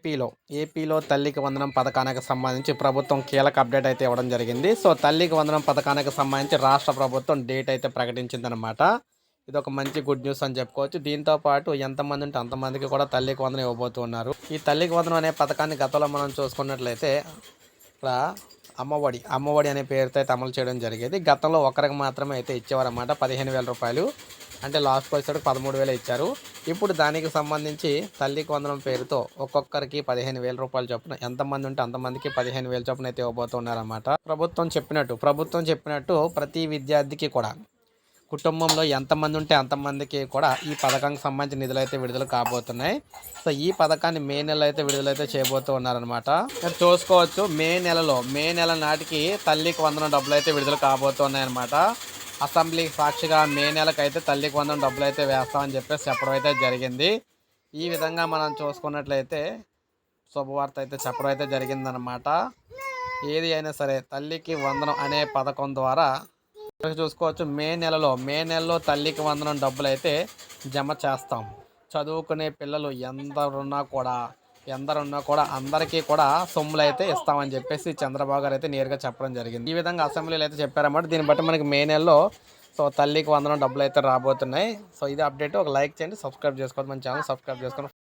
ఏపీలో ఏపీలో తల్లికి వందనం పథకానికి సంబంధించి ప్రభుత్వం కీలక అప్డేట్ అయితే ఇవ్వడం జరిగింది. సో తల్లికి వందనం పథకానికి సంబంధించి రాష్ట్ర ప్రభుత్వం డేట్ అయితే ప్రకటించిందనమాట ఇది ఒక మంచి గుడ్ న్యూస్ అని చెప్పుకోవచ్చు. దీంతో పాటు ఎంతమంది ఉంటే అంతమందికి కూడా తల్లికి వందనం ఇవ్వబోతున్నారు ఈ తల్లికి వందనం అనే పథకాన్ని గతంలో మనం చూసుకున్నట్లయితే ఇక్కడ అమ్మఒడి అమ్మఒడి అనే పేరుతో అయితే అమలు చేయడం జరిగేది. గతంలో ఒకరికి మాత్రమే అయితే ఇచ్చేవారన్నమాట. పదిహేను వేల రూపాయలు. అంటే లాస్ట్ వచ్చేసరికి పదమూడు వేలు ఇచ్చారు. ఇప్పుడు దానికి సంబంధించి తల్లికి వందనం పేరుతో ఒక్కొక్కరికి పదిహేను వేల రూపాయలు చొప్పున ఎంతమంది ఉంటే అంతమందికి పదిహేను వేల చొప్పున అయితే ఇవ్వబోతున్నారన్నమాట ప్రభుత్వం చెప్పినట్టు ప్రభుత్వం చెప్పినట్టు ప్రతి విద్యార్థికి కూడా కుటుంబంలో ఎంతమంది ఉంటే అంతమందికి కూడా ఈ పథకానికి సంబంధించిన నిధులు అయితే విడుదల కాబోతున్నాయి. సో ఈ పథకాన్ని మే నెల అయితే విడుదలైతే చేయబోతూ ఉన్నారనమాట మీరు చూసుకోవచ్చు మే నెలలో మే నెల నాటికి తల్లికి వందనం డబ్బులు అయితే విడుదల కాబోతున్నాయి అనమాట అసెంబ్లీ సాక్షిగా మే నెలకు అయితే తల్లికి వందనం డబ్బులు అయితే వేస్తామని చెప్పేసి చెప్పడం అయితే జరిగింది. ఈ విధంగా మనం చూసుకున్నట్లయితే శుభవార్త అయితే చెప్పడం అయితే జరిగిందనమాట ఏది అయినా సరే తల్లికి వందనం అనే పథకం ద్వారా చూసుకోవచ్చు మే నెలలో మే నెలలో తల్లికి వందనం డబ్బులు అయితే జమ చేస్తాం. చదువుకునే పిల్లలు ఎందరున్నా కూడా ఎందరున్నా కూడా అందరికీ కూడా సొమ్ములు అయితే ఇస్తామని చెప్పేసి చంద్రబాబు గారు అయితే నేరుగా చెప్పడం జరిగింది. ఈ విధంగా అసెంబ్లీలో అయితే చెప్పారన్నమాట. దీన్ని బట్టి మనకి మే నెలలో సో తల్లికి వందనం డబ్బులు అయితే రాబోతున్నాయి. సో ఇది అప్డేట్. ఒక లైక్ చేయండి సబ్స్క్రైబ్ చేసుకోవద్దు. మన ఛానల్ సబ్స్క్రైబ్ చేసుకొని